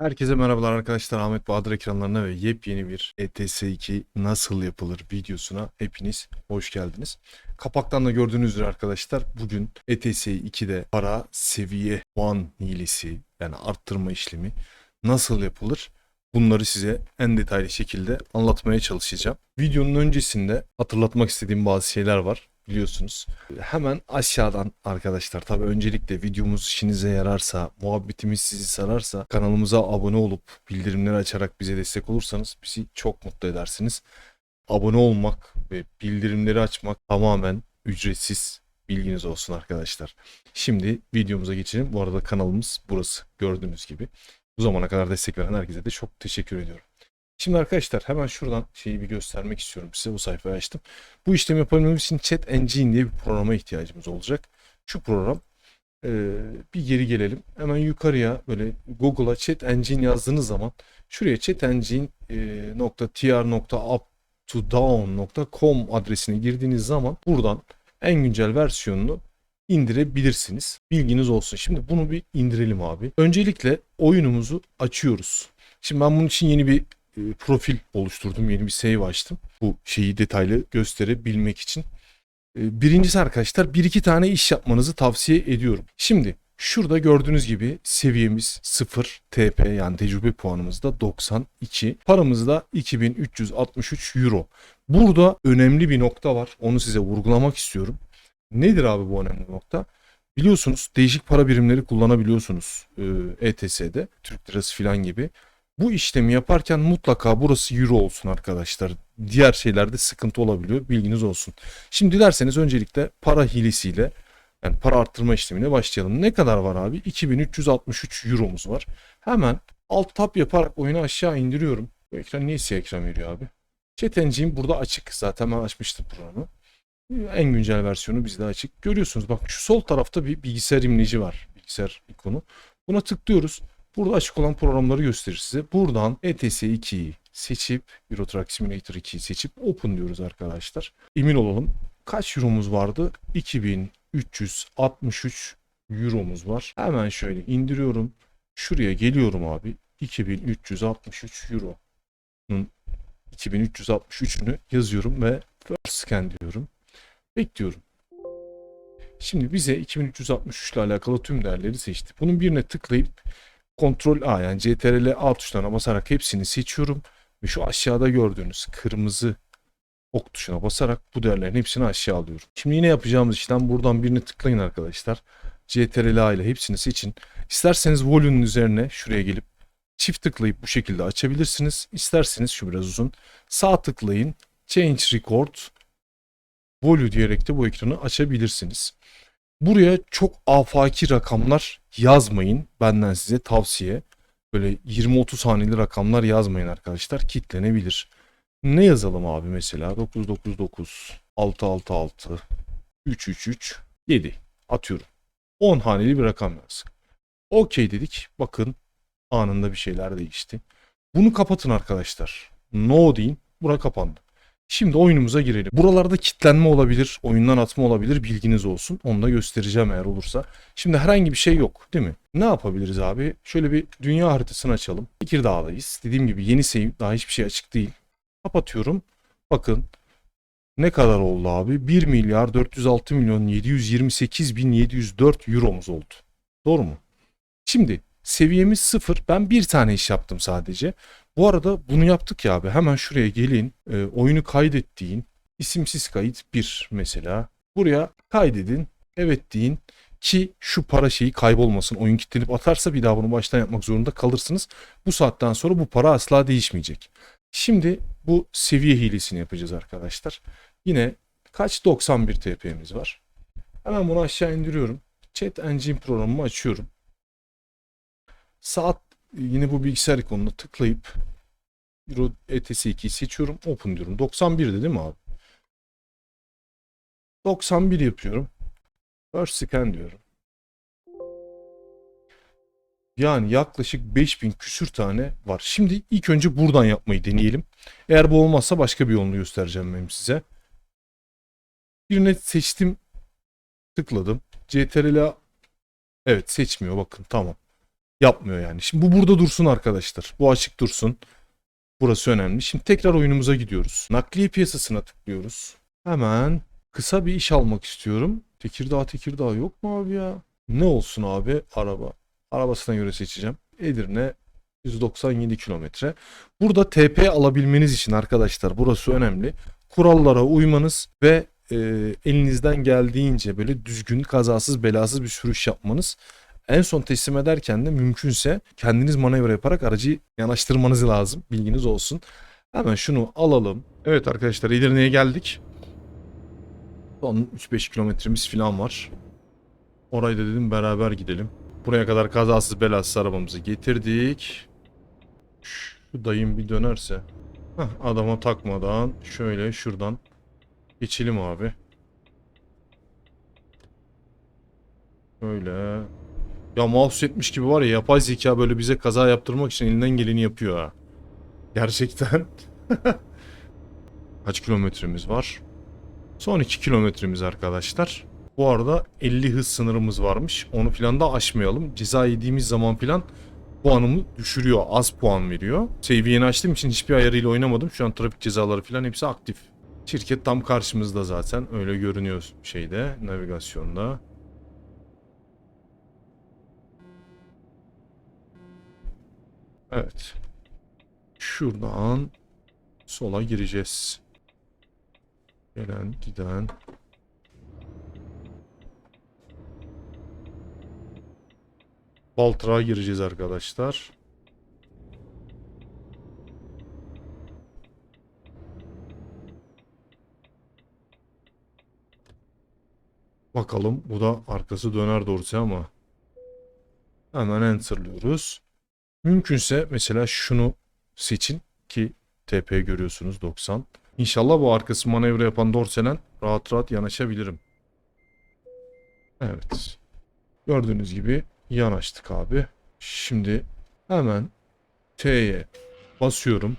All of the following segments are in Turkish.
Herkese merhabalar arkadaşlar. Ahmet Bahadır ekranlarına ve yepyeni bir ETS2 nasıl yapılır videosuna hepiniz hoş geldiniz. Kapaktan da gördüğünüz üzere arkadaşlar bugün ETS2'de para seviye puan hilesi yani arttırma işlemi nasıl yapılır bunları size en detaylı şekilde anlatmaya çalışacağım. Videonun öncesinde hatırlatmak istediğim bazı şeyler var biliyorsunuz. Hemen aşağıdan arkadaşlar tabii öncelikle videomuz işinize yararsa, muhabbetimiz sizi sararsa kanalımıza abone olup bildirimleri açarak bize destek olursanız bizi çok mutlu edersiniz. Abone olmak ve bildirimleri açmak tamamen ücretsiz bilginiz olsun arkadaşlar. Şimdi videomuza geçelim. Bu arada kanalımız burası gördüğünüz gibi. Bu zamana kadar destek veren herkese de çok teşekkür ediyorum. Şimdi arkadaşlar hemen şuradan şeyi bir göstermek istiyorum size. Bu sayfayı açtım. Bu işlemi yapabilmemiz için Chat Engine diye bir programa ihtiyacımız olacak. Şu program e, bir geri gelelim. Hemen yukarıya böyle Google'a Chat Engine yazdığınız zaman şuraya chatengine.tr.up-to-down.com adresine girdiğiniz zaman buradan en güncel versiyonunu indirebilirsiniz. Bilginiz olsun. Şimdi bunu bir indirelim abi. Öncelikle oyunumuzu açıyoruz. Şimdi ben bunun için yeni bir e, profil oluşturdum. Yeni bir save açtım. Bu şeyi detaylı gösterebilmek için. E, Birincisi arkadaşlar bir iki tane iş yapmanızı tavsiye ediyorum. Şimdi şurada gördüğünüz gibi seviyemiz 0 TP yani tecrübe puanımız da 92. Paramız da 2363 euro. Burada önemli bir nokta var. Onu size vurgulamak istiyorum. Nedir abi bu önemli nokta? Biliyorsunuz değişik para birimleri kullanabiliyorsunuz e, ETS'de. Türk lirası falan gibi. Bu işlemi yaparken mutlaka burası euro olsun arkadaşlar. Diğer şeylerde sıkıntı olabiliyor. Bilginiz olsun. Şimdi dilerseniz öncelikle para hilesiyle yani para arttırma işlemine başlayalım. Ne kadar var abi? 2363 euromuz var. Hemen alt tab yaparak oyunu aşağı indiriyorum. Bu ekran niye siyah ekran veriyor abi? Engine burada açık. Zaten ben açmıştım programı. En güncel versiyonu bizde açık. Görüyorsunuz bak şu sol tarafta bir bilgisayar imleci var. Bilgisayar ikonu. Buna tıklıyoruz. Burada açık olan programları gösterir size. Buradan ETS 2'yi seçip Euro Truck Simulator 2'yi seçip Open diyoruz arkadaşlar. Emin olalım. Kaç euromuz vardı? 2363 euromuz var. Hemen şöyle indiriyorum. Şuraya geliyorum abi. 2363 euronun 2363'ünü yazıyorum ve first scan diyorum. Bekliyorum. Şimdi bize 2363 ile alakalı tüm değerleri seçti. Bunun birine tıklayıp Ctrl A yani CTRL A tuşlarına basarak hepsini seçiyorum. Ve şu aşağıda gördüğünüz kırmızı ok tuşuna basarak bu değerlerin hepsini aşağı alıyorum. Şimdi yine yapacağımız işlem buradan birini tıklayın arkadaşlar. CTRL A ile hepsini seçin. İsterseniz volume'un üzerine şuraya gelip çift tıklayıp bu şekilde açabilirsiniz. İsterseniz şu biraz uzun. Sağ tıklayın. Change Record Volue diyerek de bu ekranı açabilirsiniz. Buraya çok afaki rakamlar yazmayın. Benden size tavsiye. Böyle 20-30 haneli rakamlar yazmayın arkadaşlar. Kitlenebilir. Ne yazalım abi mesela? 999, 666, 333, 7 atıyorum. 10 haneli bir rakam yazdık. Okey dedik. Bakın anında bir şeyler değişti. Bunu kapatın arkadaşlar. No deyin. Bura kapandı. Şimdi oyunumuza girelim. Buralarda kitlenme olabilir, oyundan atma olabilir bilginiz olsun. Onu da göstereceğim eğer olursa. Şimdi herhangi bir şey yok değil mi? Ne yapabiliriz abi? Şöyle bir dünya haritasını açalım. Tekirdağ'dayız. Dediğim gibi yeni save daha hiçbir şey açık değil. Kapatıyorum. Bakın ne kadar oldu abi? 1 milyar 406 milyon 728 bin 704 euromuz oldu. Doğru mu? Şimdi seviyemiz sıfır. Ben bir tane iş yaptım sadece. Bu arada bunu yaptık ya abi. Hemen şuraya gelin. E, oyunu kaydettiğin isimsiz kayıt 1 mesela. Buraya kaydedin. Evet deyin ki şu para şeyi kaybolmasın. Oyun kilitlenip atarsa bir daha bunu baştan yapmak zorunda kalırsınız. Bu saatten sonra bu para asla değişmeyecek. Şimdi bu seviye hilesini yapacağız arkadaşlar. Yine kaç 91 TP'miz var. Hemen bunu aşağı indiriyorum. Chat Engine programımı açıyorum. Saat yine bu bilgisayar ikonuna tıklayıp Euro ETS 2'yi seçiyorum. Open diyorum. 91 değil mi abi? 91 yapıyorum. First scan diyorum. Yani yaklaşık 5000 küsür tane var. Şimdi ilk önce buradan yapmayı deneyelim. Eğer bu olmazsa başka bir yolunu göstereceğim benim size. Birine seçtim. Tıkladım. CTRL Evet seçmiyor bakın tamam. yapmıyor yani. Şimdi bu burada dursun arkadaşlar. Bu açık dursun. Burası önemli. Şimdi tekrar oyunumuza gidiyoruz. Nakliye piyasasına tıklıyoruz. Hemen kısa bir iş almak istiyorum. Tekirdağ Tekirdağ yok mu abi ya? Ne olsun abi? Araba. Arabasına göre seçeceğim. Edirne 197 kilometre. Burada TP alabilmeniz için arkadaşlar burası önemli. Kurallara uymanız ve e, elinizden geldiğince böyle düzgün, kazasız, belasız bir sürüş yapmanız. En son teslim ederken de mümkünse kendiniz manevra yaparak aracı yanaştırmanız lazım. Bilginiz olsun. Hemen şunu alalım. Evet arkadaşlar Edirne'ye geldik. Son 3-5 kilometremiz falan var. Orayı da dedim beraber gidelim. Buraya kadar kazasız belasız arabamızı getirdik. Şu dayım bir dönerse. Heh, adama takmadan şöyle şuradan geçelim abi. Şöyle. Ya mouse etmiş gibi var ya yapay zeka böyle bize kaza yaptırmak için elinden geleni yapıyor ha. Gerçekten. Kaç kilometremiz var? Son 2 kilometremiz arkadaşlar. Bu arada 50 hız sınırımız varmış. Onu filan da aşmayalım. Ceza yediğimiz zaman filan puanımı düşürüyor. Az puan veriyor. Save'i yeni açtığım için hiçbir ayarıyla oynamadım. Şu an trafik cezaları filan hepsi aktif. Şirket tam karşımızda zaten. Öyle görünüyor şeyde, navigasyonda. Evet. Şuradan sola gireceğiz. Gelen, giden. Baltırağa gireceğiz arkadaşlar. Bakalım bu da arkası döner doğrusu ama. Hemen enter'lıyoruz. Mümkünse mesela şunu seçin ki TP görüyorsunuz 90. İnşallah bu arkası manevra yapan dorselen rahat rahat yanaşabilirim. Evet. Gördüğünüz gibi yanaştık abi. Şimdi hemen T'ye basıyorum.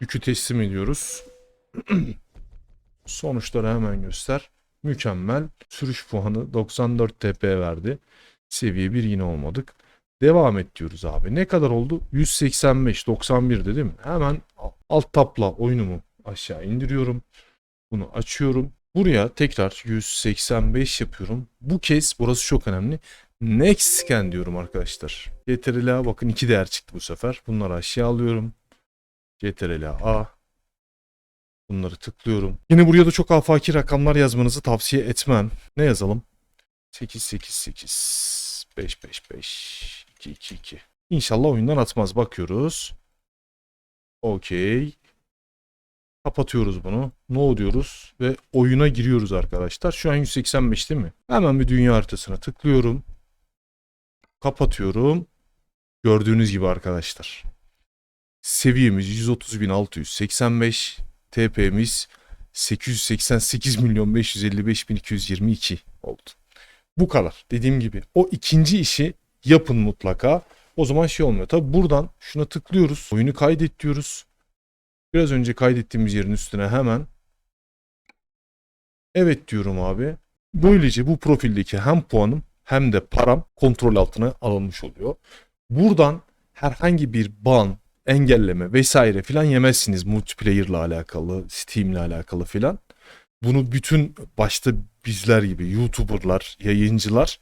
Yükü teslim ediyoruz. Sonuçları hemen göster. Mükemmel. Sürüş puanı 94 TP verdi. Seviye 1 yine olmadık. Devam et diyoruz abi. Ne kadar oldu? 185, 91 dedim. Hemen alt tapla oyunumu aşağı indiriyorum. Bunu açıyorum. Buraya tekrar 185 yapıyorum. Bu kez burası çok önemli. Next scan diyorum arkadaşlar. CTRL A bakın iki değer çıktı bu sefer. Bunları aşağı alıyorum. CTRL A. Bunları tıklıyorum. Yine buraya da çok afaki rakamlar yazmanızı tavsiye etmem. Ne yazalım? 888 555 222. İnşallah oyundan atmaz. Bakıyoruz. Okey. Kapatıyoruz bunu. No diyoruz ve oyuna giriyoruz arkadaşlar. Şu an 185 değil mi? Hemen bir dünya haritasına tıklıyorum. Kapatıyorum. Gördüğünüz gibi arkadaşlar. Seviyemiz 130.685. TP'miz 888 milyon 555 bin 222 oldu. Bu kadar. Dediğim gibi o ikinci işi yapın mutlaka. O zaman şey olmuyor. Tabi buradan şuna tıklıyoruz. Oyunu kaydet diyoruz. Biraz önce kaydettiğimiz yerin üstüne hemen evet diyorum abi. Böylece bu profildeki hem puanım hem de param kontrol altına alınmış oluyor. Buradan herhangi bir ban, engelleme vesaire filan yemezsiniz multiplayer ile alakalı, Steam ile alakalı filan. Bunu bütün başta bizler gibi YouTuber'lar, yayıncılar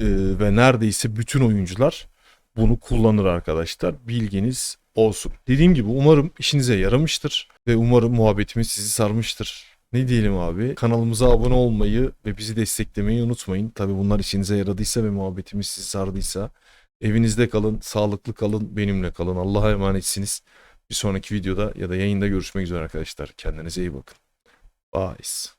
e, ve neredeyse bütün oyuncular bunu kullanır arkadaşlar. Bilginiz olsun. Dediğim gibi umarım işinize yaramıştır ve umarım muhabbetimiz sizi sarmıştır. Ne diyelim abi? Kanalımıza abone olmayı ve bizi desteklemeyi unutmayın. Tabi bunlar işinize yaradıysa ve muhabbetimiz sizi sardıysa evinizde kalın, sağlıklı kalın, benimle kalın. Allah'a emanetsiniz. Bir sonraki videoda ya da yayında görüşmek üzere arkadaşlar. Kendinize iyi bakın. Bye.